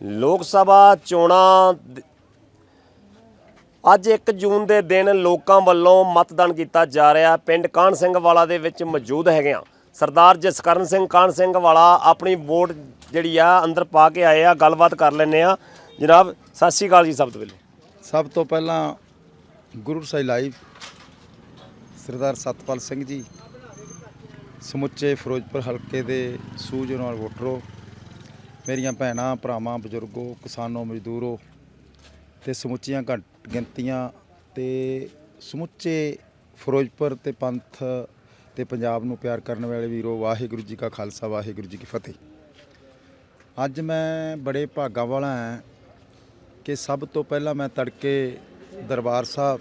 ਲੋਕ ਸਭਾ ਚੋਣਾਂ ਅੱਜ 1 ਜੂਨ ਦੇ ਦਿਨ ਲੋਕਾਂ ਵੱਲੋਂ ਮਤਦਾਨ ਕੀਤਾ ਜਾ ਰਿਹਾ। ਪਿੰਡ ਕਾਹਨ ਸਿੰਘ ਵਾਲਾ ਦੇ ਵਿੱਚ ਮੌਜੂਦ ਹੈਗੇ ਆ ਸਰਦਾਰ ਜਸਕਰਨ ਸਿੰਘ ਕਾਹਨ ਸਿੰਘ ਵਾਲਾ ਆਪਣੀ ਵੋਟ ਜਿਹੜੀ ਆ ਅੰਦਰ ਪਾ ਕੇ ਆਏ ਆ। ਗੱਲਬਾਤ ਕਰ ਲੈਨੇ ਆ ਜਨਾਬ, ਸਤਿ ਸ਼੍ਰੀ ਅਕਾਲ ਜੀ ਸਭ ਤੋਂ ਪਹਿਲਾਂ। ਸਭ ਤੋਂ ਪਹਿਲਾਂ ਗੁਰੂ ਸਾਹਿਬ ਲਾਈਵ। ਸਰਦਾਰ ਸਤਪਾਲ ਸਿੰਘ ਜੀ, ਸਮੁੱਚੇ ਫਿਰੋਜ਼ਪੁਰ ਹਲਕੇ ਦੇ ਸੂਝਵਾਨ ਵੋਟਰੋ ਮੇਰੀਆਂ ਭੈਣਾਂ, ਭਰਾਵਾਂ, ਬਜ਼ੁਰਗੋ, ਕਿਸਾਨੋ, ਮਜ਼ਦੂਰੋ ਤੇ ਸਮੁੱਚੀਆਂ ਘੱਟ ਗਿਣਤੀਆਂ ਤੇ ਸਮੁੱਚੇ ਫਿਰੋਜ਼ਪੁਰ ਤੇ ਪੰਥ ਤੇ ਪੰਜਾਬ ਨੂੰ ਪਿਆਰ ਕਰਨ ਵਾਲੇ ਵੀਰੋ, ਵਾਹਿਗੁਰੂ ਜੀ ਕਾ ਖਾਲਸਾ, ਵਾਹਿਗੁਰੂ ਜੀ ਕੀ ਫਤਿਹ। ਅੱਜ ਮੈਂ ਬੜੇ ਭਾਗਾਂ ਵਾਲਾ ਹਾਂ ਕਿ ਸਭ ਤੋਂ ਪਹਿਲਾਂ ਮੈਂ ਤੜਕੇ ਦਰਬਾਰ ਸਾਹਿਬ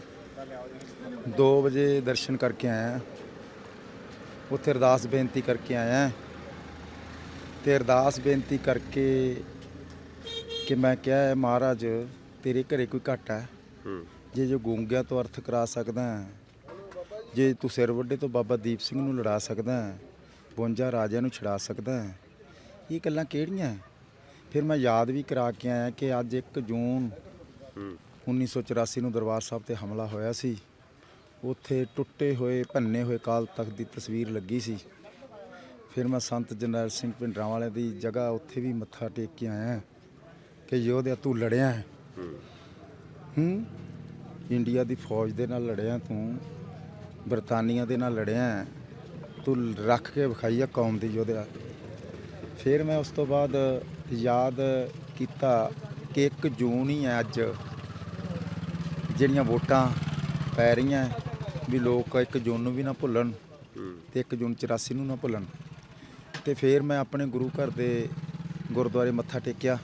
2 ਵਜੇ ਦਰਸ਼ਨ ਕਰਕੇ ਆਇਆ। ਉੱਥੇ ਅਰਦਾਸ ਬੇਨਤੀ ਕਰਕੇ ਆਇਆ। ਤੇ ਅਰਦਾਸ ਬੇਨਤੀ ਕਰਕੇ ਕਿ ਮੈਂ ਕਿਹਾ ਹੈ ਮਹਾਰਾਜ ਤੇਰੇ ਘਰੇ ਕੋਈ ਘਾਟਾ ਹੈ? ਜੇ ਜੋ ਗੂੰਗਿਆਂ ਤੋਂ ਅਰਥ ਕਰਾ ਸਕਦਾ ਹੈ, ਜੇ ਤੂੰ ਸਿਰ ਵੱਡੇ ਤੋਂ ਬਾਬਾ ਦੀਪ ਸਿੰਘ ਨੂੰ ਲੜਾ ਸਕਦਾ ਹੈ, 52 ਰਾਜਿਆਂ ਨੂੰ ਛਡਾ ਸਕਦਾ ਹੈ, ਇਹ ਗੱਲਾਂ ਕਿਹੜੀਆਂ ਹੈ? ਫਿਰ ਮੈਂ ਯਾਦ ਵੀ ਕਰਾ ਕੇ ਆਇਆ ਕਿ ਅੱਜ 1 ਜੂਨ 1984 ਨੂੰ ਦਰਬਾਰ ਸਾਹਿਬ ਤੇ ਹਮਲਾ ਹੋਇਆ ਸੀ। ਉੱਥੇ ਟੁੱਟੇ ਹੋਏ ਭੰਨੇ ਹੋਏ ਕਾਲ ਤਖਤ ਦੀ ਤਸਵੀਰ ਲੱਗੀ ਸੀ। ਫਿਰ ਮੈਂ ਸੰਤ ਜਰਨੈਲ ਸਿੰਘ ਭਿੰਡਰਾਂ ਵਾਲੇ ਦੀ ਜਗ੍ਹਾ ਉੱਥੇ ਵੀ ਮੱਥਾ ਟੇਕ ਕੇ ਆਇਆ ਕਿ ਯੋਧਿਆ ਤੂੰ ਲੜਿਆ ਹੈ। ਹੂੰ। ਇੰਡੀਆ ਦੀ ਫੌਜ ਦੇ ਨਾਲ ਲੜਿਆ ਤੂੰ ਬਰਤਾਨੀਆ ਦੇ ਨਾਲ ਲੜਿਆ। ਤੂੰ ਰੱਖ ਕੇ ਵਿਖਾਈ ਆ ਕੌਮ ਦੀ ਯੋਧਿਆ। ਫਿਰ ਮੈਂ ਉਸ ਤੋਂ ਬਾਅਦ ਯਾਦ ਕੀਤਾ ਕਿ 1 ਜੂਨ ਹੀ ਹੈ ਅੱਜ। ਜਿਹੜੀਆਂ ਵੋਟਾਂ ਪੈ ਰਹੀਆਂ ਵੀ ਲੋਕ 1 ਜੂਨ ਨੂੰ ਵੀ ਨਾ ਭੁੱਲਣ ਤੇ 1 ਜੂਨ 84 ਨੂੰ ਨਾ ਭੁੱਲਣ। ਤੇ ਫਿਰ ਮੈਂ ਆਪਣੇ ਗੁਰੂ ਘਰ ਦੇ ਗੁਰਦੁਆਰੇ ਮੱਥਾ ਟੇਕਿਆ।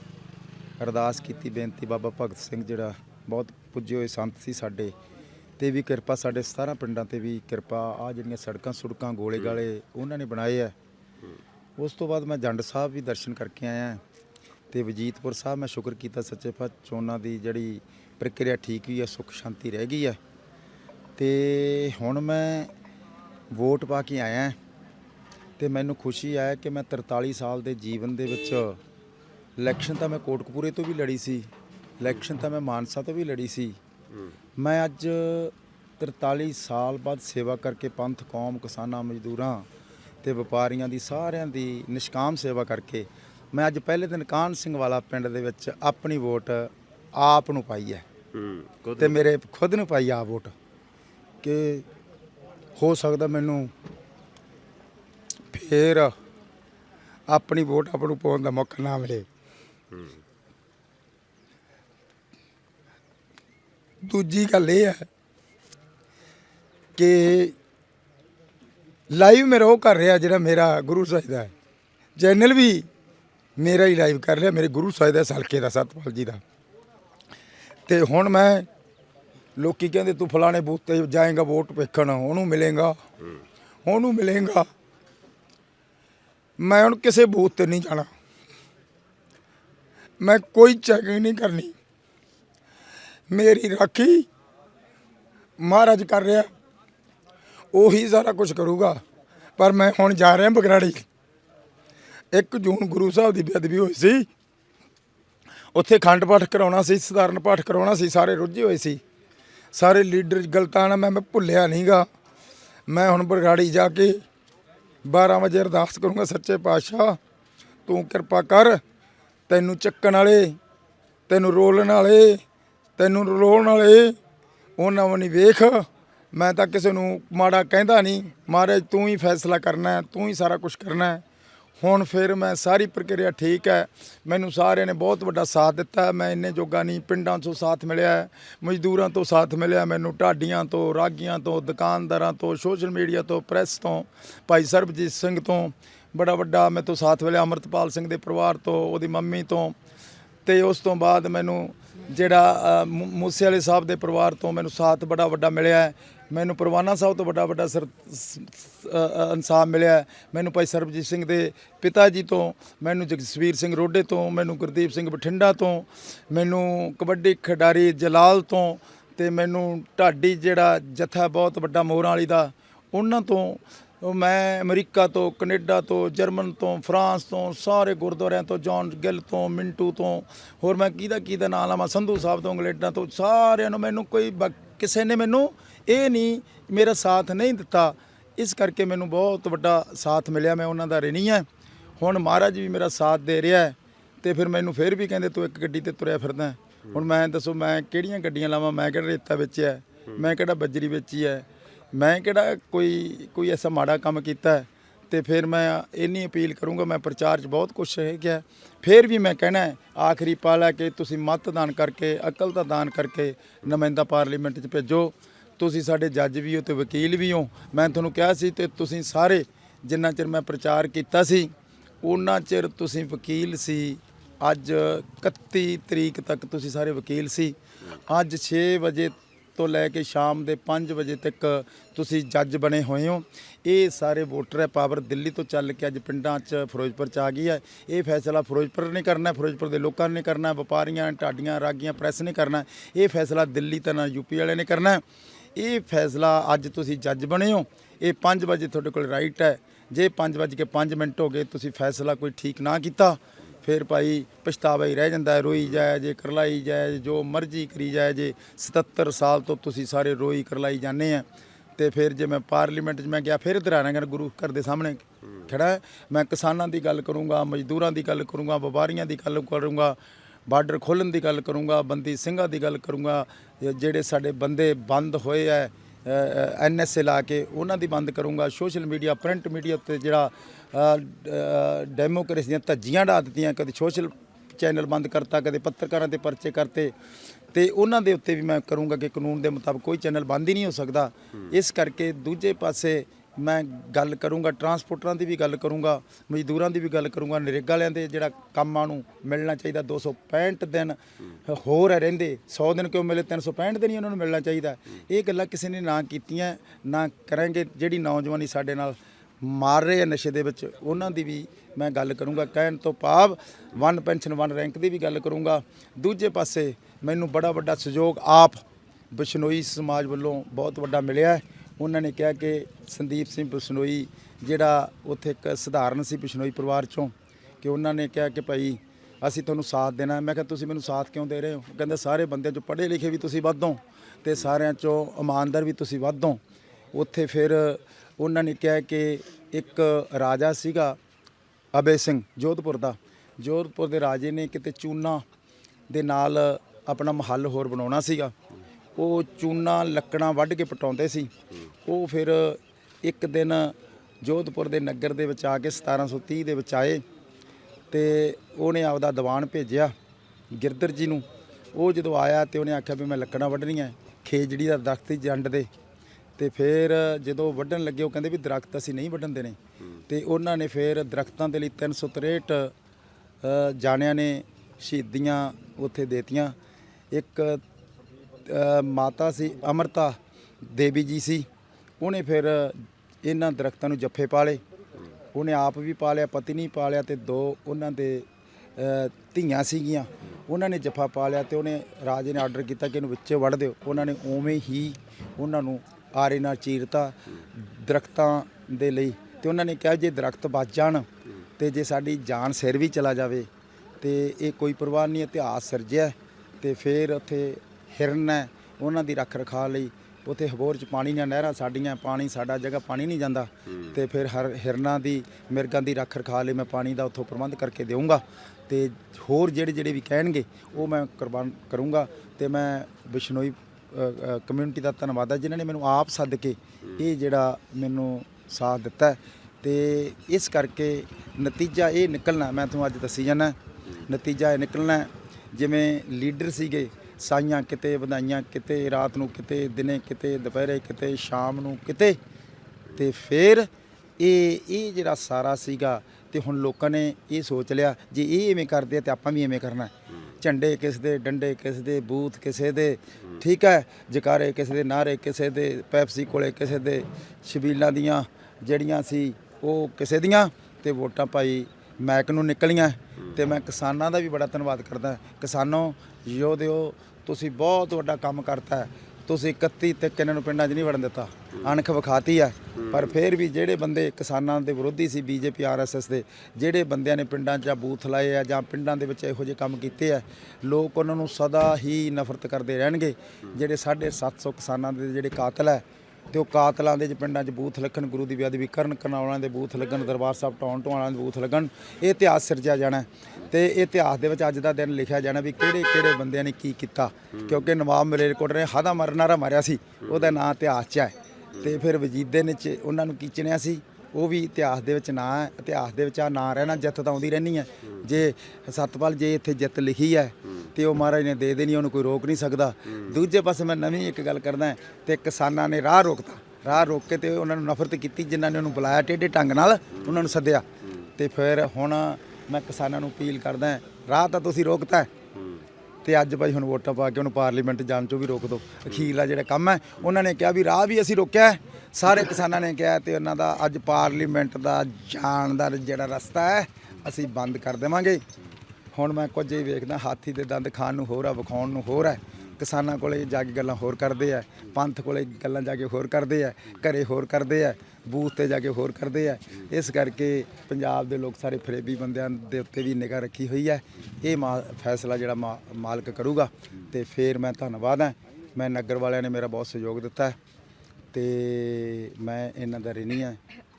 ਅਰਦਾਸ ਕੀਤੀ, ਬੇਨਤੀ ਬਾਬਾ ਭਗਤ ਸਿੰਘ ਜਿਹੜਾ ਬਹੁਤ ਪੁੱਜੇ ਹੋਏ ਸੰਤ ਸੀ ਸਾਡੇ ਤੇ ਵੀ ਕਿਰਪਾ ਸਾਡੇ 17 ਪਿੰਡਾਂ ਤੇ ਵੀ ਕਿਰਪਾ। ਆ ਜਿਹੜੀਆਂ ਸੜਕਾਂ ਸੁੜਕਾਂ, ਗੋਲੇ ਗਾਲੇ ਉਹਨਾਂ ਨੇ ਬਣਾਏ ਆ। ਉਸ ਤੋਂ ਬਾਅਦ ਮੈਂ ਜੰਡ ਸਾਹਿਬ ਵੀ ਦਰਸ਼ਨ ਕਰਕੇ ਆਇਆ ਤੇ ਵਜੀਤਪੁਰ ਸਾਹਿਬ ਮੈਂ ਸ਼ੁਕਰ ਕੀਤਾ ਸੱਚੇ ਪਾਤਸ਼ਾਹ ਚੋਣਾਂ ਦੀ ਜਿਹੜੀ ਪ੍ਰਕਿਰਿਆ ਠੀਕ ਵੀ ਹੈ ਸੁੱਖ ਸ਼ਾਂਤੀ ਰਹਿ ਗਈ ਹੈ ਤੇ ਹੁਣ ਮੈਂ ਵੋਟ ਪਾ ਕੇ ਆਇਆ। ਤੇ ਮੈਨੂੰ ਖੁਸ਼ੀ ਹੈ ਕਿ ਮੈਂ 43 ਸਾਲ ਦੇ ਜੀਵਨ ਦੇ ਵਿੱਚ ਇਲੈਕਸ਼ਨ ਤਾਂ ਮੈਂ ਕੋਟਕਪੂਰੇ ਤੋਂ ਵੀ ਲੜੀ ਸੀ ਇਲੈਕਸ਼ਨ ਤਾਂ ਮੈਂ ਮਾਨਸਾ ਤੋਂ ਵੀ ਲੜੀ ਸੀ। ਮੈਂ ਅੱਜ 43 ਸਾਲ ਬਾਅਦ ਸੇਵਾ ਕਰਕੇ ਪੰਥ ਕੌਮ ਕਿਸਾਨਾਂ ਮਜ਼ਦੂਰਾਂ ਤੇ ਵਪਾਰੀਆਂ ਦੀ ਸਾਰਿਆਂ ਦੀ ਨਿਸ਼ਕਾਮ ਸੇਵਾ ਕਰਕੇ ਮੈਂ ਅੱਜ ਪਹਿਲੇ ਦਿਨ ਕਾਹਨ ਸਿੰਘ ਵਾਲਾ ਪਿੰਡ ਦੇ ਵਿੱਚ ਆਪਣੀ ਵੋਟ ਆਪ ਨੂੰ ਪਾਈ ਹੈ। ਤੇ ਮੇਰੇ ਖੁਦ ਨੂੰ ਪਾਈ ਆ ਵੋਟ ਕਿ ਹੋ ਸਕਦਾ ਮੈਨੂੰ ਫੇਰ ਆਪਣੀ ਵੋਟ ਆਪ ਨੂੰ ਪਾਉਣ ਦਾ ਮੌਕਾ ਨਾ ਮਿਲੇ। ਦੂਜੀ ਗੱਲ ਇਹ ਹੈ ਕਿ ਲਾਈਵ ਮੇਰਾ ਉਹ ਕਰ ਰਿਹਾ ਜਿਹੜਾ ਮੇਰਾ ਗੁਰੂ ਸਾਹਿਬ ਦਾ ਹੈ। ਚੈਨਲ ਵੀ ਮੇਰਾ ਹੀ ਲਾਈਵ ਕਰ ਰਿਹਾ ਮੇਰੇ ਗੁਰੂ ਸਾਹਿਬ ਦਾ ਸਲਕੇ ਦਾ ਸਤਪਾਲ ਜੀ ਦਾ। ਤੇ ਹੁਣ ਮੈਂ ਲੋਕੀ ਕਹਿੰਦੇ ਤੂੰ ਫਲਾਣੇ ਬੂਥ ਤੇ ਜਾਏਗਾ ਵੋਟ ਵੇਖਣ ਉਹਨੂੰ ਮਿਲੇਗਾ। ਉਹਨੂੰ ਮਿਲੇਗਾ। ਮੈਂ ਹੁਣ ਕਿਸੇ ਬੂਥ ਤੇ ਨਹੀਂ ਜਾਣਾ। ਮੈਂ ਕੋਈ ਚੈਕਿੰਗ ਨਹੀਂ ਕਰਨੀ। ਮੇਰੀ ਰਾਖੀ ਮਹਾਰਾਜ ਕਰ ਰਿਹਾ। ਉਹੀ ਸਾਰਾ ਕੁਝ ਕਰੂਗਾ। ਪਰ ਮੈਂ ਹੁਣ ਜਾ ਰਿਹਾ ਬਗਰਾੜੀ। 1 ਜੂਨ ਗੁਰੂ ਸਾਹਿਬ ਦੀ ਬੇਅਦਬੀ ਹੋਈ ਸੀ। ਉੱਥੇ ਖੰਡ ਪਾਠ ਕਰਾਉਣਾ ਸੀ, ਸਧਾਰਨ ਪਾਠ ਕਰਾਉਣਾ ਸੀ, ਸਾਰੇ ਰੁੱਝੇ ਹੋਏ ਸੀ। ਸਾਰੇ ਲੀਡਰ ਗਲਤਾਂ ਨਾਲ ਮੈਂ ਮੈਂ ਭੁੱਲਿਆ ਨਹੀਂਗਾ ਮੈਂ ਹੁਣ ਬਰਗਾੜੀ ਜਾ ਕੇ 12 ਵਜੇ ਅਰਦਾਸ ਕਰੂੰਗਾ ਸੱਚੇ ਪਾਤਸ਼ਾਹ, ਤੂੰ ਕਿਰਪਾ ਕਰ, ਤੈਨੂੰ ਚੱਕਣ ਵਾਲੇ, ਤੈਨੂੰ ਰੋਲਣ ਵਾਲੇ, ਤੈਨੂੰ ਰੋਲਣ ਵਾਲੇ ਉਹਨਾਂ ਨੂੰ ਨਹੀਂ ਵੇਖ, ਮੈਂ ਤਾਂ ਕਿਸੇ ਨੂੰ ਮਾੜਾ ਕਹਿੰਦਾ ਨਹੀਂ ਮਹਾਰਾਜ ਤੂੰ ਹੀ ਫੈਸਲਾ ਕਰਨਾ ਤੂੰ ਹੀ ਸਾਰਾ ਕੁਝ ਕਰਨਾ ਹੁਣ ਫਿਰ ਮੈਂ ਸਾਰੀ ਪ੍ਰਕਿਰਿਆ ਠੀਕ ਹੈ। ਮੈਨੂੰ ਸਾਰਿਆਂ ਨੇ ਬਹੁਤ ਵੱਡਾ ਸਾਥ ਦਿੱਤਾ ਮੈਂ ਇੰਨੇ ਜੋਗਾ ਨਹੀਂ, ਪਿੰਡਾਂ ਤੋਂ ਸਾਥ ਮਿਲਿਆ ਮਜ਼ਦੂਰਾਂ ਤੋਂ ਸਾਥ ਮਿਲਿਆ ਮੈਨੂੰ ਢਾਡੀਆਂ ਤੋਂ, ਰਾਗੀਆਂ ਤੋਂ, ਦੁਕਾਨਦਾਰਾਂ ਤੋਂ, ਸੋਸ਼ਲ ਮੀਡੀਆ ਤੋਂ, ਪ੍ਰੈਸ ਤੋਂ, ਭਾਈ ਸਰਬਜੀਤ ਸਿੰਘ ਤੋਂ ਬੜਾ ਵੱਡਾ ਮੇਰੇ ਤੋਂ ਸਾਥ ਮਿਲਿਆ। ਅਮਰਤਪਾਲ ਸਿੰਘ ਦੇ ਪਰਿਵਾਰ ਤੋਂ, ਉਹਦੀ ਮੰਮੀ ਤੋਂ ਤੇ ਉਸ ਤੋਂ ਬਾਅਦ ਮੈਨੂੰ ਜਿਹੜਾ ਮੂ- ਮੂਸੇ ਵਾਲੇ ਸਾਹਿਬ ਦੇ ਪਰਿਵਾਰ ਤੋਂ ਮੈਨੂੰ ਸਾਥ ਬੜਾ ਵੱਡਾ ਮਿਲਿਆ ਹੈ। ਮੈਨੂੰ ਪਰਵਾਨਾ ਸਾਹਿਬ ਤੋਂ ਵੱਡਾ ਵੱਡਾ ਸਰ ਇਨਸਾਫ ਮਿਲਿਆ ਮੈਨੂੰ ਭਾਈ ਸਰਬਜੀਤ ਸਿੰਘ ਦੇ ਪਿਤਾ ਜੀ ਤੋਂ, ਮੈਨੂੰ ਜਗਸਵੀਰ ਸਿੰਘ ਰੋਡੇ ਤੋਂ, ਮੈਨੂੰ ਗੁਰਦੀਪ ਸਿੰਘ ਬਠਿੰਡਾ ਤੋਂ, ਮੈਨੂੰ ਕਬੱਡੀ ਖਿਡਾਰੀ ਜਲਾਲ ਤੋਂ ਤੇ ਮੈਨੂੰ ਢਾਡੀ ਜਿਹੜਾ ਜਥਾ ਬਹੁਤ ਵੱਡਾ ਮੋਰਾਂ ਵਾਲੀ ਦਾ, ਉਹਨਾਂ ਤੋਂ ਮੈਂ ਅਮਰੀਕਾ ਤੋਂ, ਕੈਨੇਡਾ ਤੋਂ, ਜਰਮਨ ਤੋਂ, ਫਰਾਂਸ ਤੋਂ, ਸਾਰੇ ਗੁਰਦੁਆਰਿਆਂ ਤੋਂ ਜੌਨ ਗਿੱਲ ਤੋਂ, ਮਿੰਟੂ ਤੋਂ, ਹੋਰ ਮੈਂ ਕਿਹਦਾ ਕਿਹਦਾ ਨਾਂ ਲਾਵਾਂ, ਸੰਧੂ ਸਾਹਿਬ ਤੋਂ ਇੰਗਲੈਂਡਾਂ ਤੋਂ, ਸਾਰਿਆਂ ਨੂੰ ਮੈਨੂੰ ਕੋਈ ਬ- ਕਿਸੇ ਨੇ ਮੈਨੂੰ ਇਹ ਨਹੀਂ, ਮੇਰਾ ਸਾਥ ਨਹੀਂ ਦਿੱਤਾ। ਇਸ ਕਰਕੇ ਮੈਨੂੰ ਬਹੁਤ ਵੱਡਾ ਸਾਥ ਮਿਲਿਆ, ਮੈਂ ਉਹਨਾਂ ਦਾ ਰਿਣੀ ਹੈ। ਹੁਣ ਮਹਾਰਾਜ ਵੀ ਮੇਰਾ ਸਾਥ ਦੇ ਰਿਹਾ ਹੈ ਤੇ ਫਿਰ ਮੈਨੂੰ ਫਿਰ ਵੀ ਕਹਿੰਦੇ, ਤੂੰ ਇੱਕ ਗੱਡੀ ਤੇ ਤੁਰਿਆ ਫਿਰਦਾ ਹੁਣ ਮੈਂ ਦੱਸੋ, ਮੈਂ ਕਿਹੜੀਆਂ ਗੱਡੀਆਂ ਲਾਵਾਂ? ਮੈਂ ਕਿਹੜਾ ਰੇਤਾ ਵੇਚਿਆ ਮੈਂ ਕਿਹੜਾ ਬੱਜਰੀ ਵੇਚੀ ਹੈ? ਮੈਂ ਕਿਹੜਾ ਕੋਈ ਕੋਈ ਐਸਾ ਮਾੜਾ ਕੰਮ ਕੀਤਾ ਹੈ? ਤੇ ਫਿਰ ਮੈਂ ਇੰਨੀ ਅਪੀਲ ਕਰੂੰਗਾ, ਮੈਂ ਪ੍ਰਚਾਰ 'ਚ ਬਹੁਤ ਕੁਝ ਹੈ ਗਿਆ। ਫਿਰ ਵੀ ਮੈਂ ਕਹਿਣਾ ਆਖਰੀ ਪਾਲ ਹੈ ਕਿ ਤੁਸੀਂ ਮਤਦਾਨ ਕਰਕੇ, ਅਕਲ ਦਾ ਦਾਨ ਕਰਕੇ ਨੁਮਾਇੰਦਾ ਪਾਰਲੀਮੈਂਟ 'ਚ ਭੇਜੋ। ਤੁਸੀਂ ਸਾਡੇ ਜੱਜ ਵੀ ਹੋ ਤੇ ਵਕੀਲ ਵੀ ਹੋ। ਮੈਂ ਤੁਹਾਨੂੰ ਕਿਹਾ ਸੀ ਤੇ ਤੁਸੀਂ ਸਾਰੇ ਜਿੰਨਾ ਚਿਰ ਮੈਂ ਪ੍ਰਚਾਰ ਕੀਤਾ ਸੀ ਉਹਨਾਂ ਚਿਰ ਤੁਸੀਂ ਵਕੀਲ ਸੀ। ਅੱਜ 31 ਤਰੀਕ ਤੱਕ ਤੁਸੀਂ ਸਾਰੇ ਵਕੀਲ ਸੀ। ਅੱਜ 6 ਵਜੇ ਤੋਂ ਲੈ ਕੇ ਸ਼ਾਮ ਦੇ 5 ਵਜੇ ਤੱਕ ਤੁਸੀਂ ਜੱਜ ਬਣੇ ਹੋਏ ਹੋ। ਇਹ ਸਾਰੇ ਵੋਟਰ ਹੈ ਪਾਵਰ ਦਿੱਲੀ ਤੋਂ ਚੱਲ ਕੇ ਅੱਜ ਪਿੰਡਾਂ 'ਚ ਫਿਰੋਜ਼ਪੁਰ 'ਚ ਆ ਗਈ ਹੈ। ਇਹ ਫੈਸਲਾ ਫਿਰੋਜ਼ਪੁਰ ਨੇ ਕਰਨਾ ਫਿਰੋਜ਼ਪੁਰ ਦੇ ਲੋਕਾਂ ਨੇ ਕਰਨਾ ਵਪਾਰੀਆਂ, ਢਾਡੀਆਂ, ਰਾਗੀਆਂ, ਪ੍ਰੈਸ ਨੇ ਕਰਨਾ ਇਹ ਫੈਸਲਾ ਦਿੱਲੀ ਤਾਂ ਨਾ ਯੂਪੀ ਵਾਲੇ ਨੇ ਕਰਨਾ ਇਹ ਫੈਸਲਾ ਅੱਜ ਤੁਸੀਂ ਜੱਜ ਬਣੇ ਹੋ। ਇਹ 5 ਵਜੇ ਤੁਹਾਡੇ ਕੋਲ ਰਾਈਟ ਹੈ। ਜੇ 5 ਵਜੇ ਕੇ 5 ਮਿੰਟ ਹੋ ਗਏ, ਤੁਸੀਂ ਫੈਸਲਾ ਕੋਈ ਠੀਕ ਨਾ ਕੀਤਾ ਫਿਰ ਭਾਈ ਪਛਤਾਵਾ ਹੀ ਰਹਿ ਜਾਂਦਾ ਰੋਈ ਜਾਏ ਜੇ, ਕਰਲਾਈ ਜਾਏ ਜੋ ਮਰਜ਼ੀ ਕਰੀ ਜਾਏ ਜੇ 77 ਸਾਲ ਤੋਂ ਤੁਸੀਂ ਸਾਰੇ ਰੋਈ ਕਰਲਾਈ ਜਾਂਦੇ ਆ। ਤੇ ਫਿਰ ਜੇ ਮੈਂ ਪਾਰਲੀਮੈਂਟ 'ਚ ਮੈਂ ਗਿਆ ਫਿਰ ਇਧਰ ਆਣਾ ਗੁਰੂ ਘਰ ਦੇ ਸਾਹਮਣੇ। ਖੜਾ ਮੈਂ ਕਿਸਾਨਾਂ ਦੀ ਗੱਲ ਕਰੂੰਗਾ, ਮਜ਼ਦੂਰਾਂ ਦੀ ਗੱਲ ਕਰੂੰਗਾ, ਵਪਾਰੀਆਂ ਦੀ ਗੱਲ ਕਰੂੰਗਾ, ਬਾਰਡਰ ਖੋਲ੍ਹਣ ਦੀ ਗੱਲ ਕਰੂੰਗਾ, ਬੰਦੀ ਸਿੰਘਾਂ ਦੀ ਗੱਲ ਕਰੂੰਗਾ, ਜਿਹੜੇ ਸਾਡੇ ਬੰਦੇ ਬੰਦ ਹੋਏ ਐ ਐਨਐਸਏ ਲਾ ਕੇ ਉਹਨਾਂ ਦੀ ਬੰਦ ਕਰੂੰਗਾ। ਸੋਸ਼ਲ ਮੀਡੀਆ ਪ੍ਰਿੰਟ ਮੀਡੀਆ ਉੱਤੇ ਜਿਹੜਾ ਡੈਮੋਕ੍ਰੇਸੀ ਦੀਆਂ ਧੱਜੀਆਂ ਢਾ ਦਿੱਤੀਆਂ। ਕਦੇ ਸੋਸ਼ਲ ਚੈਨਲ ਬੰਦ ਕਰਤਾ ਕਦੇ ਪੱਤਰਕਾਰਾਂ ਤੇ ਪਰਚੇ ਕਰਤੇ। ਤੇ ਉਹਨਾਂ ਦੇ ਉੱਤੇ ਵੀ ਮੈਂ ਕਰੂੰਗਾ ਕਿ ਕਾਨੂੰਨ ਦੇ ਮੁਤਾਬਕ ਕੋਈ ਚੈਨਲ ਬੰਦ ਹੀ ਨਹੀਂ ਹੋ ਸਕਦਾ। ਇਸ ਕਰਕੇ ਦੂਜੇ ਪਾਸੇ ਮੈਂ ਗੱਲ ਕਰੂੰਗਾ ਟਰਾਂਸਪੋਰਟਰਾਂ ਦੀ ਵੀ ਗੱਲ ਕਰੂੰਗਾ, ਮਜ਼ਦੂਰਾਂ ਦੀ ਵੀ ਗੱਲ ਕਰੂੰਗਾ, ਨਰੇਗਾ ਵਾਲਿਆਂ ਦੇ ਜਿਹੜਾ ਕੰਮਾਂ ਨੂੰ ਮਿਲਣਾ ਚਾਹੀਦਾ 265 ਦਿਨ ਹੋਰ ਹੈ ਰਹਿੰਦੇ 100 ਦਿਨ ਕਿਉਂ ਮਿਲੇ 365 ਦਿਨ ਹੀ ਉਹਨਾਂ ਨੂੰ ਮਿਲਣਾ ਚਾਹੀਦਾ। ਇਹ ਗੱਲਾਂ ਕਿਸੇ ਨੇ ਨਾ ਕੀਤੀਆਂ, ਨਾ ਕਰਾਂਗੇ, ਜਿਹੜੀ ਨੌਜਵਾਨੀ ਸਾਡੇ ਨਾਲ ਮਾਰ ਰਹੇ ਆ ਨਸ਼ੇ ਦੇ ਵਿੱਚ, ਉਹਨਾਂ ਦੀ ਵੀ ਮੈਂ ਗੱਲ ਕਰੂੰਗਾ। ਕਹਿਣ ਤੋਂ ਭਾਵ ਵਨ ਪੈਨਸ਼ਨ, ਵਨ ਰੈਂਕ ਦੀ ਵੀ ਗੱਲ ਕਰੂੰਗਾ। ਦੂਜੇ ਪਾਸੇ ਮੈਨੂੰ ਬੜਾ ਵੱਡਾ ਸਹਿਯੋਗ ਆਪ ਬਿਸ਼ਨੋਈ ਸਮਾਜ ਵੱਲੋਂ ਬਹੁਤ ਵੱਡਾ ਮਿਲਿਆ ਹੈ। ਉਹਨਾਂ ਨੇ ਕਿਹਾ ਕਿ ਸੰਦੀਪ ਸਿੰਘ ਬਿਸ਼ਨੋਈ, ਜਿਹੜਾ ਉੱਥੇ ਇੱਕ ਸਧਾਰਨ ਸੀ ਬਿਸ਼ਨੋਈ ਪਰਿਵਾਰ ਚੋਂ, ਕਿ ਉਹਨਾਂ ਨੇ ਕਿਹਾ ਕਿ ਭਾਈ, ਅਸੀਂ ਤੁਹਾਨੂੰ ਸਾਥ ਦੇਣਾ ਮੈਂ ਕਿਹਾ, ਤੁਸੀਂ ਮੈਨੂੰ ਸਾਥ ਕਿਉਂ ਦੇ ਰਹੇ ਹੋ? ਕਹਿੰਦੇ, ਸਾਰੇ ਬੰਦਿਆਂ ਚੋਂ ਪੜ੍ਹੇ ਲਿਖੇ ਵੀ ਤੁਸੀਂ ਵੱਧ ਹੋ ਤੇ ਸਾਰਿਆਂ ਚੋਂ ਇਮਾਨਦਾਰ ਵੀ ਤੁਸੀਂ ਵੱਧ ਹੋ। ਉੱਥੇ ਫਿਰ ਉਹਨਾਂ ਨੇ ਕਿਹਾ ਕਿ ਇੱਕ ਰਾਜਾ ਸੀਗਾ ਅਬੇ ਸਿੰਘ, ਜੋਧਪੁਰ ਦਾ। ਜੋਧਪੁਰ ਦੇ ਰਾਜੇ ਨੇ ਕਿਤੇ ਚੂਨਾ ਦੇ ਨਾਲ ਆਪਣਾ ਮਹੱਲ ਹੋਰ ਬਣਾਉਣਾ ਸੀਗਾ। ਉਹ ਚੂਨਾ ਲੱਕੜਾਂ ਵੱਢ ਕੇ ਪਟਾਉਂਦੇ ਸੀ। ਉਹ ਫਿਰ ਇੱਕ ਦਿਨ ਜੋਧਪੁਰ ਦੇ ਨਗਰ ਦੇ ਵਿੱਚ ਆ ਕੇ 1730 ਦੇ ਵਿੱਚ ਆਏ ਤੇ ਉਹਨੇ ਆਪਦਾ ਦੀਵਾਨ ਭੇਜਿਆ ਗਿਰਦਰ ਜੀ ਨੂੰ। ਉਹ ਜਦੋਂ ਆਇਆ ਤੇ ਉਹਨੇ ਆਖਿਆ ਵੀ ਮੈਂ ਲੱਕੜਾਂ ਵੱਢਣੀਆਂ ਖੇਜੜੀ ਦਾ ਦਰਖਤ ਸੀ ਜੰਡ ਦੇ। ਤੇ ਫਿਰ ਜਦੋਂ ਵੱਢਣ ਲੱਗੇ ਉਹ ਕਹਿੰਦੇ ਵੀ ਦਰਖਤ ਅਸੀਂ ਨਹੀਂ ਵੱਢਣ ਦੇਣੇ। ਤੇ ਉਹਨਾਂ ਨੇ ਫਿਰ ਦਰਖਤਾਂ ਦੇ ਲਈ 363 ਅ, ਜਾਣਿਆਂ ਨੇ ਸ਼ਹੀਦੀਆਂ ਉੱਥੇ ਦੇਤੀਆਂ। ਇੱਕ ਮਾਤਾ ਸੀ, ਅਮਰਤਾ ਦੇਵੀ ਜੀ ਸੀ। ਉਹਨੇ ਫਿਰ ਇਹਨਾਂ ਦਰਖਤਾਂ ਨੂੰ ਜੱਫੇ ਪਾਲੇ ਉਹਨੇ ਆਪ ਵੀ ਪਾਲਿਆ ਪਤਨੀ ਪਾਲਿਆ ਤੇ ਦੋ ਉਹਨਾਂ ਦੇ ਧੀਆਂ ਸੀਗੀਆਂ। ਉਹਨਾਂ ਨੇ ਜੱਫਾ ਪਾਲਿਆ ਤੇ ਉਹਨੇ ਰਾਜੇ ਨੇ ਆਰਡਰ ਕੀਤਾ ਕਿ ਇਹਨੂੰ ਵਿੱਚੇ ਵੜ ਦਿਓ। ਉਹਨਾਂ ਨੇ ਉਵੇਂ ਹੀ ਉਹਨਾਂ ਨੂੰ ਆਰੇ ਨਾਲ ਚੀਰਤਾ ਦਰਖਤਾਂ ਦੇ ਲਈ ਤੇ ਉਹਨਾਂ ਨੇ ਕਿਹਾ ਜੇ ਦਰਖਤ ਬਚ ਜਾਣ ਤੇ ਜੇ ਸਾਡੀ ਜਾਨ ਸਿਰ ਵੀ ਚਲਾ ਜਾਵੇ ਤੇ ਇਹ ਕੋਈ ਪਰਵਾਹ ਨਹੀਂ, ਇਤਿਹਾਸ ਸਿਰਜਿਆ ਤੇ ਫਿਰ ਉੱਥੇ ਹਿਰਨ ਹੈ ਉਹਨਾਂ ਦੀ ਰੱਖ ਰਖਾ ਲਈ ਉੱਥੇ ਹਬੋਰ ਚ ਪਾਣੀ ਦੀਆਂ ਨਹਿਰਾਂ ਸਾਡੀਆਂ ਪਾਣੀ ਸਾਡਾ ਜਗ੍ਹਾ ਪਾਣੀ ਨਹੀਂ ਜਾਂਦਾ। ਤੇ ਫਿਰ ਹਰ ਹਿਰਨਾਂ ਦੀ ਮਿਰਗਾਂ ਦੀ ਰੱਖ ਰਖਾ ਲਈ ਮੈਂ ਪਾਣੀ ਦਾ ਉੱਥੋਂ ਪ੍ਰਬੰਧ ਕਰਕੇ ਦੇਵਾਂਗਾ ਤੇ ਹੋਰ ਜਿਹੜੇ ਜਿਹੜੇ ਵੀ ਕਹਿਣਗੇ ਉਹ ਮੈਂ ਕੁਰਬਾਨ ਕਰੂੰਗਾ। ਤੇ ਮੈਂ ਬਿਸ਼ਨੋਈ ਕਮਿਊਨਿਟੀ ਦਾ ਧੰਨਵਾਦ ਹੈ ਜਿਨ੍ਹਾਂ ਨੇ ਮੈਨੂੰ ਆਪ ਸੱਦ ਕੇ ਇਹ ਜਿਹੜਾ ਮੈਨੂੰ ਸਾਥ ਦਿੱਤਾ ਤੇ ਇਸ ਕਰਕੇ ਨਤੀਜਾ ਇਹ ਨਿਕਲਣਾ ਮੈਂ ਤੁਹਾਨੂੰ ਅੱਜ ਦੱਸੀ ਜਾਣਾ ਨਤੀਜਾ ਇਹ ਨਿਕਲਣਾ ਜਿਵੇਂ ਲੀਡਰ ਸੀਗੇ ਸਾਈਆਂ ਕਿਤੇ, ਵਧਾਈਆਂ ਕਿਤੇ, ਰਾਤ ਨੂੰ ਕਿਤੇ, ਦਿਨੇ ਕਿਤੇ, ਦੁਪਹਿਰੇ ਕਿਤੇ, ਸ਼ਾਮ ਨੂੰ ਕਿਤੇ। ਤੇ ਫਿਰ ਇਹ ਇਹ ਜਿਹੜਾ ਸਾਰਾ ਸੀਗਾ, ਤੇ ਹੁਣ ਲੋਕਾਂ ਨੇ ਇਹ ਸੋਚ ਲਿਆ, ਜੇ ਇਹ ਐਵੇਂ ਕਰਦੇ ਆ ਤੇ ਆਪਾਂ ਵੀ ਐਵੇਂ ਕਰਨਾ। ਝੰਡੇ ਕਿਸ ਦੇ, ਡੰਡੇ ਕਿਸ ਦੇ, ਬੂਥ ਕਿਸੇ ਦੇ। ਠੀਕ ਹੈ, ਜਕਾਰੇ ਕਿਸੇ ਦੇ ਨਾਰੇ ਕਿਸੇ ਦੇ, ਪੈਪਸੀ ਕੋਲੇ ਕਿਸੇ ਦੇ ਸ਼ਬੀਲਾਂ ਦੀਆਂ ਜਿਹੜੀਆਂ ਸੀ ਉਹ ਕਿਸੇ ਦੀਆਂ। ਤੇ ਵੋਟਾਂ ਭਾਈ ਮੈਕ ਨੂੰ ਨਿਕਲੀਆਂ। ਤੇ ਮੈਂ ਕਿਸਾਨਾਂ ਦਾ ਵੀ ਬੜਾ ਧੰਨਵਾਦ ਕਰਦਾ। ਕਿਸਾਨੋ ਯੋਧਿਓ ਤੁਸੀਂ ਬਹੁਤ ਵੱਡਾ ਕੰਮ ਕਰਤਾ ਹੈ। ਤੁਸੀਂ 31 ਤੇ ਕਿੰਨਾਂ ਨੂੰ ਪਿੰਡਾਂ 'ਚ ਨਹੀਂ ਵੜਨ ਦਿੱਤਾ? ਅਣਖ ਵਿਖਾਤੀ ਹੈ। ਪਰ ਫਿਰ ਵੀ ਜਿਹੜੇ ਬੰਦੇ ਕਿਸਾਨਾਂ ਦੇ ਵਿਰੋਧੀ ਸੀ ਬੀਜੇਪੀ, ਆਰਐਸਐਸ ਦੇ, ਜਿਹੜੇ ਬੰਦਿਆਂ ਨੇ ਪਿੰਡਾਂ 'ਚ ਜਾਂ ਬੂਥ ਲਾਏ ਆ ਜਾਂ ਪਿੰਡਾਂ ਦੇ ਵਿੱਚ ਇਹੋ ਜਿਹੇ ਕੰਮ ਕੀਤੇ ਆ, ਲੋਕ ਉਹਨਾਂ ਨੂੰ ਸਦਾ ਹੀ ਨਫ਼ਰਤ ਕਰਦੇ ਰਹਿਣਗੇ। ਜਿਹੜੇ 750 ਕਿਸਾਨਾਂ ਦੇ ਜਿਹੜੇ ਕਾਤਲ ਹੈ ਤੇ ਉਹ ਕਾਤਲਾਂ ਦੇ ਪਿੰਡਾਂ 'ਚ ਬੂਥ ਲੱਗਣ, ਗੁਰੂ ਦੀ ਬੇਅਦਬੀ ਕਰਨ ਕਰਨਾਉਲਾਂ ਦੇ ਬੂਥ ਲੱਗਣ, ਦਰਬਾਰ ਸਾਹਿਬ ਟਾਉਣ ਟੋਆਲਾਂ ਦੇ ਬੂਥ ਲੱਗਣ, ਇਹ ਇਤਿਹਾਸ ਸਿਰਜਿਆ ਜਾਣਾ ਹੈ। ਤੇ ਇਹ ਇਤਿਹਾਸ ਦੇ ਵਿੱਚ ਅੱਜ ਦਾ ਦਿਨ ਲਿਖਿਆ ਜਾਣਾ ਵੀ ਕਿਹੜੇ ਕਿਹੜੇ ਬੰਦਿਆਂ ਨੇ ਕੀ ਕੀਤਾ। ਕਿਉਂਕਿ ਨਵਾਬ ਮਲੇਰਕੋਟ ਨੇ ਹਾਦਾ ਮਰਨਾਰਾ ਮਾਰਿਆ ਸੀ, ਉਹਦਾ ਨਾਂ ਇਤਿਹਾਸ 'ਚ ਹੈ। ਤੇ ਫਿਰ ਵਜੀਦੇ ਨੇ ਚ ਉਹਨਾਂ ਨੂੰ ਕੀ ਚਿਣਿਆ ਸੀ? ਉਹ ਵੀ ਇਤਿਹਾਸ ਦੇ ਵਿੱਚ ਨਾਂ ਹੈ, ਇਤਿਹਾਸ ਦੇ ਵਿੱਚ ਆ ਨਾਂ ਰਹਿਣਾ, ਜਿੱਤ ਤਾਂ ਆਉਂਦੀ ਰਹਿਣੀ ਹੈ। ਜੇ ਸਤਪਾਲ, ਜੇ ਇੱਥੇ ਜਿੱਤ ਲਿਖੀ ਹੈ ਤੇ ਉਹ ਮਹਾਰਾਜ ਨੇ ਦੇ ਦੇਣੀ ਉਹਨੂੰ ਕੋਈ ਰੋਕ ਨਹੀਂ ਸਕਦਾ। ਦੂਜੇ ਪਾਸੇ ਮੈਂ ਨਵੀਂ ਇੱਕ ਗੱਲ ਕਰਦਾ ਤੇ ਕਿਸਾਨਾਂ ਨੇ ਰਾਹ ਰੋਕਤਾ। ਰਾਹ ਰੋਕ ਕੇ ਤੇ ਉਹਨਾਂ ਨੂੰ ਨਫ਼ਰਤ ਕੀਤੀ ਜਿਨ੍ਹਾਂ ਨੇ ਉਹਨੂੰ ਬੁਲਾਇਆ ਟੇਢੇ ਢੰਗ ਨਾਲ ਉਹਨਾਂ ਨੂੰ ਸੱਦਿਆ। ਤੇ ਫਿਰ ਹੁਣ ਮੈਂ ਕਿਸਾਨਾਂ ਨੂੰ ਅਪੀਲ ਕਰਦਾ ਰਾਹ ਤਾਂ ਤੁਸੀਂ ਰੋਕਤਾ ਤੇ ਅੱਜ ਭਾਈ ਹੁਣ ਵੋਟਾਂ ਪਾ ਕੇ ਉਹਨੂੰ ਪਾਰਲੀਮੈਂਟ ਜਾਣ ਚੋਂ ਵੀ ਰੋਕ ਦਿਓ ਅਖੀਰਲਾ ਜਿਹੜਾ ਕੰਮ ਹੈ ਉਹਨਾਂ ਨੇ ਕਿਹਾ ਵੀ ਰਾਹ ਵੀ ਅਸੀਂ ਰੋਕਿਆ। ਸਾਰੇ ਕਿਸਾਨਾਂ ਨੇ ਕਿਹਾ ਤੇ ਉਹਨਾਂ ਦਾ ਅੱਜ ਪਾਰਲੀਮੈਂਟ ਦਾ ਜਾਣ ਦਾ ਜਿਹੜਾ ਰਸਤਾ ਹੈ ਅਸੀਂ ਬੰਦ ਕਰ ਦੇਵਾਂਗੇ। ਹੁਣ ਮੈਂ ਕੁਝ ਹੀ ਵੇਖਦਾ, ਹਾਥੀ ਦੇ ਦੰਦ ਖਾਣ ਨੂੰ ਹੋਰ ਆ, ਵਿਖਾਉਣ ਨੂੰ ਹੋਰ ਹੈ ਕਿਸਾਨਾਂ ਕੋਲੇ ਜਾ ਕੇ ਗੱਲਾਂ ਹੋਰ ਕਰਦੇ ਆ, ਪੰਥ ਕੋਲੇ ਗੱਲਾਂ ਜਾ ਕੇ ਹੋਰ ਕਰਦੇ ਆ, ਘਰੇ ਹੋਰ ਕਰਦੇ ਆ, ਬੂਥ ਤੇ ਜਾ ਕੇ ਹੋਰ ਕਰਦੇ ਆ। ਇਸ ਕਰਕੇ ਪੰਜਾਬ ਦੇ ਲੋਕ ਸਾਰੇ ਫਰੇਬੀ ਬੰਦਿਆਂ ਦੇ ਉੱਤੇ ਵੀ ਨਿਗਾਹ ਰੱਖੀ ਹੋਈ ਹੈ ਇਹ ਮਾ- ਫੈਸਲਾ ਜਿਹੜਾ ਮਾ- ਮਾਲਕ ਕਰੂਗਾ ਤੇ ਫਿਰ ਮੈਂ ਧੰਨਵਾਦ ਹਾਂ ਮੈਂ ਨਗਰ ਵਾਲਿਆਂ ਨੇ ਮੇਰਾ ਬਹੁਤ ਸਹਿਯੋਗ ਦਿੱਤਾ ਹੈ ਤੇ ਮੈਂ ਇਹਨਾਂ ਦਾ ਰਿਣੀ ਹਾਂ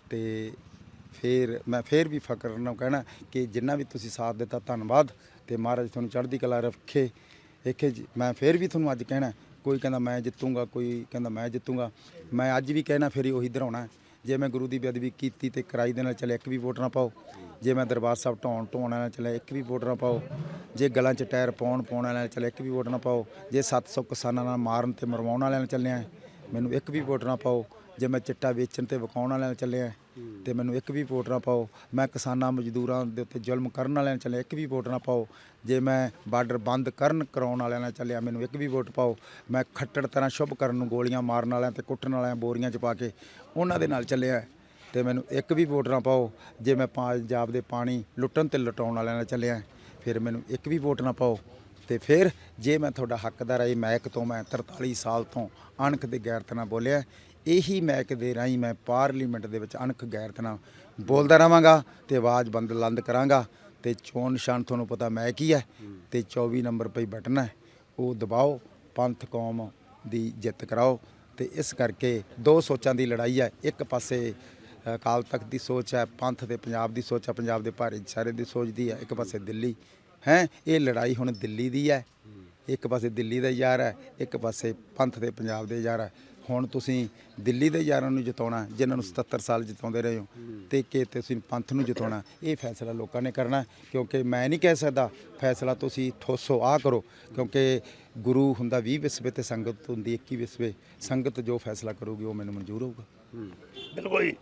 ਤੇ ਫਿਰ ਮੈਂ ਫਿਰ ਵੀ ਫਕਰ ਨਾਲ ਕਹਿਣਾ ਕਿ ਜਿੰਨਾ ਵੀ ਤੁਸੀਂ ਸਾਥ ਦਿੱਤਾ, ਧੰਨਵਾਦ ਤੇ ਮਹਾਰਾਜ ਤੁਹਾਨੂੰ ਚੜ੍ਹਦੀ ਕਲਾ ਰੱਖੇ। ਦੇਖੇ ਜੀ, ਮੈਂ ਫਿਰ ਵੀ ਤੁਹਾਨੂੰ ਅੱਜ ਕਹਿਣਾ, ਕੋਈ ਕਹਿੰਦਾ ਮੈਂ ਜਿੱਤੂੰਗਾ, ਕੋਈ ਕਹਿੰਦਾ ਮੈਂ ਜਿੱਤੂੰਗਾ। ਮੈਂ ਅੱਜ ਵੀ ਕਹਿਣਾ, ਫਿਰ ਉਹੀ ਦਰਾਉਣਾ ਹੈ। ਜੇ ਮੈਂ ਗੁਰੂ ਦੀ ਬੇਅਦਬੀ ਕੀਤੀ ਤੇ ਕਰਾਈ ਦੇ ਨਾਲ ਚੱਲੇ ਇੱਕ ਵੀ ਵੋਟ ਨਾ ਪਾਓ। ਜੇ ਮੈਂ ਦਰਬਾਰ ਸਾਹਿਬ ਢਾਉਣ ਢੋਣ ਨਾਲ ਚੱਲੇ ਇੱਕ ਵੀ ਵੋਟ ਨਾ ਪਾਓ। ਜੇ ਗਲਾਂ 'ਚ ਟਾਇਰ ਪਾਉਣ ਪਾਉਣ ਵਾਲਿਆਂ ਨਾਲ ਚੱਲੇ ਇੱਕ ਵੀ ਵੋਟ ਨਾ ਪਾਓ। ਜੇ 700 ਕਿਸਾਨਾਂ ਨਾਲ ਮਾਰਨ ਤੇ ਮਰਵਾਉਣ ਵਾਲਿਆਂ ਨਾਲ ਚੱਲਿਆ ਮੈਨੂੰ ਇੱਕ ਵੀ ਵੋਟ ਨਾ ਪਾਓ। ਜੇ ਮੈਂ ਚਿੱਟਾ ਵੇਚਣ ਤੇ ਵਿਕਾਉਣ ਵਾਲਿਆਂ ਨਾਲ ਚੱਲਿਆ ਤੇ ਮੈਨੂੰ ਇੱਕ ਵੀ ਵੋਟ ਨਾ ਪਾਓ। ਮੈਂ ਕਿਸਾਨਾਂ ਮਜ਼ਦੂਰਾਂ ਦੇ ਉੱਤੇ ਜ਼ੁਲਮ ਕਰਨ ਵਾਲਿਆਂ ਨਾਲ ਚੱਲਿਆ, ਇੱਕ ਵੀ ਵੋਟ ਨਾ ਪਾਓ। ਜੇ ਮੈਂ ਬਾਰਡਰ ਬੰਦ ਕਰਨ, ਕਰਾਉਣ ਵਾਲਿਆਂ ਨਾਲ ਚੱਲਿਆ, ਮੈਨੂੰ ਇੱਕ ਵੀ ਵੋਟ ਪਾਓ। ਮੈਂ ਖੱਟੜ ਤਰ੍ਹਾਂ ਸ਼ੁਭ ਕਰਨ ਨੂੰ ਗੋਲੀਆਂ ਮਾਰਨ ਵਾਲਿਆਂ ਤੇ ਕੁੱਟਣ ਵਾਲਿਆਂ ਬੋਰੀਆਂ 'ਚ ਪਾ ਕੇ ਉਹਨਾਂ ਦੇ ਨਾਲ ਚੱਲਿਆ ਤੇ ਮੈਨੂੰ ਇੱਕ ਵੀ ਵੋਟ ਨਾ ਪਾਓ। ਜੇ ਮੈਂ ਪੰਜਾਬ ਦੇ ਪਾਣੀ ਲੁੱਟਣ ਤੇ ਲੁਟਾਉਣ ਵਾਲਿਆਂ ਨਾਲ ਚੱਲਿਆ, ਫਿਰ ਮੈਨੂੰ ਇੱਕ ਵੀ ਵੋਟ ਨਾ ਪਾਓ। ਤੇ ਫਿਰ ਜੇ ਮੈਂ ਤੁਹਾਡਾ ਹੱਕਦਾਰ ਆਈ ਮੈਕ ਤੋਂ ਮੈਂ 43 ਸਾਲ ਤੋਂ ਅਣਖ ਦੇ ਗੈਰਤ ਨਾਲ ਬੋਲਿਆ, ਇਹੀ ਮੈਕ ਦੇ ਰਾਹੀਂ ਮੈਂ ਪਾਰਲੀਮੈਂਟ ਦੇ ਵਿੱਚ ਅਣਖ ਗੈਰਤ ਨਾਲ ਬੋਲਦਾ ਰਵਾਂਗਾ ਤੇ ਆਵਾਜ਼ ਬੰਦ ਲੰਦ ਕਰਾਂਗਾ ਤੇ ਚੋਣ ਨਿਸ਼ਾਨ ਤੁਹਾਨੂੰ ਪਤਾ ਮੈਂ ਕੀ ਹੈ ਤੇ 24 ਨੰਬਰ ਪਈ ਬਟਨ ਹੈ, ਉਹ ਦਬਾਓ, ਪੰਥ ਕੌਮ ਦੀ ਜਿੱਤ ਕਰਾਓ ਤੇ ਇਸ ਕਰਕੇ ਦੋ ਸੋਚਾਂ ਦੀ ਲੜਾਈ ਹੈ, ਇੱਕ ਪਾਸੇ ਅਕਾਲ ਤਖਤ ਦੀ ਸੋਚ ਹੈ, ਪੰਥ ਤੇ ਪੰਜਾਬ ਦੀ ਸੋਚ ਹੈ, ਪੰਜਾਬ ਦੇ ਭਾਰੇ ਸਾਰੇ ਦੀ ਸੋਚ ਦੀ ਹੈ, ਇੱਕ ਪਾਸੇ ਦਿੱਲੀ ਹੈ, ਇਹ ਲੜਾਈ ਹੁਣ ਦਿੱਲੀ ਦੀ ਹੈ। ਇੱਕ ਪਾਸੇ ਦਿੱਲੀ ਦਾ ਯਾਰ ਹੈ, ਇੱਕ ਪਾਸੇ ਪੰਥ ਤੇ ਪੰਜਾਬ ਦੇ ਯਾਰ ਹੈ। ਹੁਣ ਤੁਸੀਂ ਦਿੱਲੀ ਦੇ ਯਾਰਾਂ ਨੂੰ ਜਿਤਾਉਣਾ, ਜਿਨ੍ਹਾਂ ਨੂੰ 77 ਸਾਲ ਜਿਤਾਉਂਦੇ ਰਹੇ ਹੋ ਤੇ ਕਿ ਤੁਸੀਂ ਪੰਥ ਨੂੰ ਜਿਤਾਉਣਾ, ਇਹ ਫੈਸਲਾ ਲੋਕਾਂ ਨੇ ਕਰਨਾ ਕਿਉਂਕਿ ਮੈਂ ਨਹੀਂ ਕਹਿ ਸਕਦਾ ਫੈਸਲਾ ਤੁਸੀਂ ਠੋਸੋ ਆ ਕਰੋ। ਕਿਉਂਕਿ ਗੁਰੂ ਹੁੰਦਾ 20 ਵਿਸਵੇ ਤੇ ਸੰਗਤ ਹੁੰਦੀ 21 ਵਿਸਵੇ। ਸੰਗਤ ਜੋ ਫੈਸਲਾ ਕਰੂਗੀ, ਉਹ ਮੈਨੂੰ ਮਨਜ਼ੂਰ ਹੋਊਗਾ। ਬਿਲਕੁਲ ਜੀ।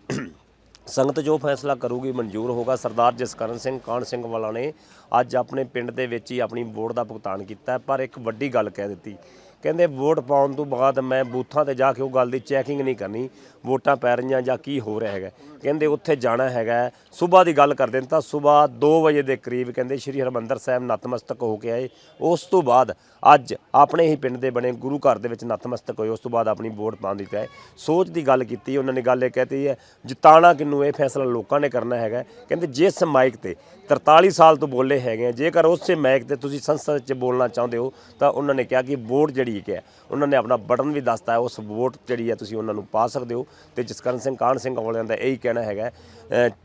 ਸੰਗਤ ਜੋ ਫੈਸਲਾ ਕਰੂਗੀ ਮਨਜ਼ੂਰ ਹੋਗਾ ਸਰਦਾਰ ਜਸਕਰਨ ਸਿੰਘ ਕਾਨ ਸਿੰਘ ਵਾਲਾ ਨੇ ਅੱਜ ਆਪਣੇ ਪਿੰਡ ਦੇ ਵਿੱਚ ਹੀ ਆਪਣੀ ਵੋਟ ਦਾ ਭੁਗਤਾਨ ਕੀਤਾ ਪਰ ਇੱਕ ਵੱਡੀ ਗੱਲ ਕਹਿ ਦਿੱਤੀ। ਕਹਿੰਦੇ ਵੋਟ ਪਾਉਣ ਤੋਂ ਬਾਅਦ ਮੈਂ ਬੂਥਾਂ ਤੇ ਜਾ ਕੇ ਉਹ ਗੱਲ ਦੀ ਚੈਕਿੰਗ ਨਹੀਂ ਕਰਨੀ, ਵੋਟਾਂ ਪੈ ਰਹੀਆਂ ਜਾਂ ਕੀ ਹੋ ਰਿਹਾ ਹੈਗਾ। ਕਹਿੰਦੇ ਉੱਥੇ ਜਾਣਾ ਹੈਗਾ, ਸਵੇਰ ਦੀ ਗੱਲ ਕਰਦੇ ਨੇ ਤਾਂ ਸਵੇਰ 2 ਵਜੇ ਦੇ ਕਰੀਬ ਕਹਿੰਦੇ ਸ਼੍ਰੀ ਹਰਮੰਦਰ ਸਾਹਿਬ ਨਤਮਸਤਕ ਹੋ ਕੇ ਆਏ। ਉਸ ਤੋਂ ਬਾਅਦ ਅੱਜ ਆਪਣੇ ਹੀ ਪਿੰਡ ਦੇ ਬਣੇ ਗੁਰੂ ਘਰ ਦੇ ਵਿੱਚ ਨਤਮਸਤਕ ਹੋਏ, ਉਸ ਤੋਂ ਬਾਅਦ ਆਪਣੀ ਵੋਟ ਪਾਉਣ ਦੀ ਹੈ ਸੋਚ ਦੀ ਗੱਲ ਕੀਤੀ, ਉਹਨਾਂ ਨੇ ਗੱਲ ਇਹ ਕਹਤੀ ਹੈ ਜਿਤਾਣਾ ਕਿਨੂੰ ਇਹ ਫੈਸਲਾ ਲੋਕਾਂ ਨੇ ਕਰਨਾ ਹੈਗਾ। ਕਹਿੰਦੇ ਜਿਸ ਮਾਈਕ ਤੇ 43 ਸਾਲ ਤੋਂ ਬੋਲੇ ਹੈਗੇ ਆ, ਜੇਕਰ ਉਸੇ ਮਾਈਕ ਤੇ ਤੁਸੀਂ ਸੰਸਦ 'ਚ ਬੋਲਣਾ ਚਾਹੁੰਦੇ ਹੋ, ਤਾਂ ਉਹਨਾਂ ਨੇ ਕਿਹਾ ਕਿ ਵੋਟ ਜਿਹੜੀ ਹੈ। ਉਹਨਾਂ ਨੇ ਆਪਣਾ ਬਟਨ ਵੀ ਦੱਸਤਾ ਹੈ, ਉਸ ਵੋਟ ਜਿਹੜੀ ਹੈ ਤੁਸੀਂ ਉਹਨਾਂ ਨੂੰ ਪਾ ਸਕਦੇ ਹੋ। ਤੇ ਜਸਕਰਨ ਸਿੰਘ, ਕਾਹਨ ਸਿੰਘ ਵਾਲਿਆਂ ਦਾ ਇਹੀ ਕਹਿਣਾ ਹੈਗਾ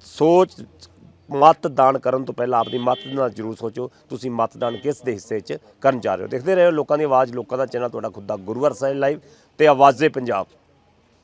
ਸੋਚ ਮਤਦਾਨ ਕਰਨ ਤੋਂ ਪਹਿਲਾਂ ਆਪਣੀ ਮਤ ਨਾਲ ਜ਼ਰੂਰ ਸੋਚੋ, ਤੁਸੀਂ ਮਤਦਾਨ ਕਿਸ ਦੇ ਹਿੱਸੇ 'ਚ ਕਰਨ ਜਾ ਰਹੇ ਹੋ। ਦੇਖਦੇ ਰਹੋ ਲੋਕਾਂ ਦੀ ਆਵਾਜ਼, ਲੋਕਾਂ ਦਾ ਚੈਨਲ, ਤੁਹਾਡਾ ਖੁਦ ਦਾ ਗੁਰੂਵਰ ਸਾਹਿਬ ਲਾਈਵ ਤੇ ਆਵਾਜ਼ੇ ਪੰਜਾਬ।